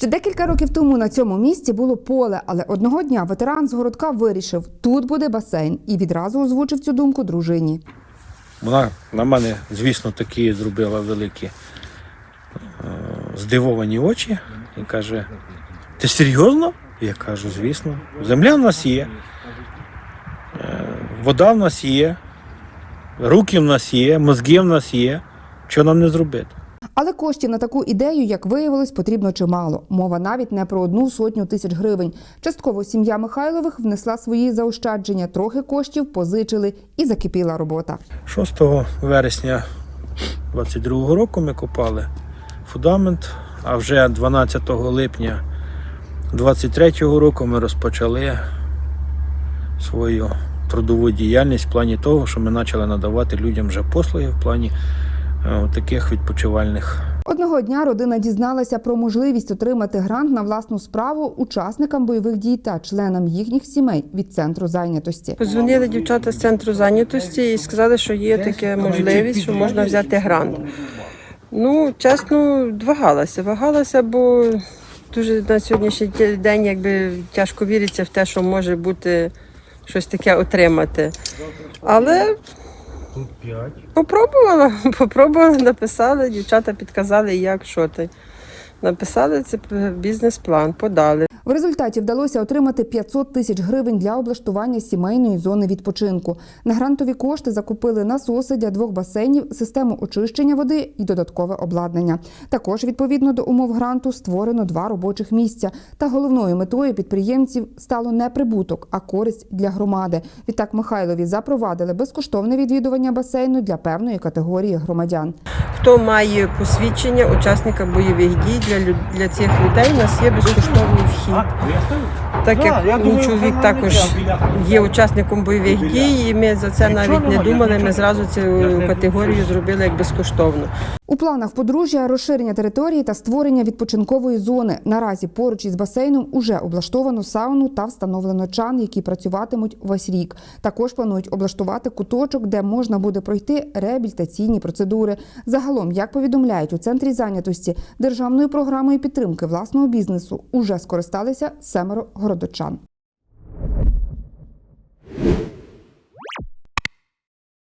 Ще декілька років тому на цьому місці було поле, але одного дня ветеран з городка вирішив, тут буде басейн, і відразу озвучив цю думку дружині. Вона на мене, звісно, такі зробила великі е, здивовані очі і каже: Ти серйозно? Я кажу, звісно. Земля в нас є, е, вода в нас є, руки в нас є, мозги в нас є. Що нам не зробити? Але коштів на таку ідею, як виявилось, потрібно чимало. Мова навіть не про одну сотню тисяч гривень. Частково сім'я Михайлових внесла свої заощадження, трохи коштів позичили і закипіла робота. 6 вересня 22 року ми копали фундамент, а вже 12 липня 23 року ми розпочали свою трудову діяльність в плані того, що ми почали надавати людям вже послуги в плані таких відпочивальних Одного дня родина дізналася про можливість отримати грант на власну справу учасникам бойових дій та членам їхніх сімей від центру зайнятості. Позвонили дівчата з центру зайнятості і сказали, що є така можливість, що можна взяти грант. Ну, чесно, вагалася. Вагалася, бо дуже на сьогоднішній день якби тяжко віриться в те, що може бути щось таке отримати. Але попробувала, попробувала, написали, дівчата підказали, як що ти. Написали це бізнес-план, подали. В результаті вдалося отримати 500 тисяч гривень для облаштування сімейної зони відпочинку. На грантові кошти закупили насоси для двох басейнів, систему очищення води і додаткове обладнання. Також відповідно до умов гранту створено два робочих місця. Та головною метою підприємців стало не прибуток, а користь для громади. Відтак Михайлові запровадили безкоштовне відвідування басейну для певної категорії громадян. Хто має посвідчення учасника бойових дій для, для цих людей, у нас є безкоштовний вхід. Так як мій чоловік також є учасником бойових дій, і ми за це навіть не думали. Ми зразу цю категорію зробили як безкоштовно. У планах подружжя розширення території та створення відпочинкової зони. Наразі поруч із басейном уже облаштовано сауну та встановлено чан, які працюватимуть весь рік. Також планують облаштувати куточок, де можна буде пройти реабілітаційні процедури. Загалом, як повідомляють у центрі зайнятості, державною програмою підтримки власного бізнесу уже скористалися семеро городочан.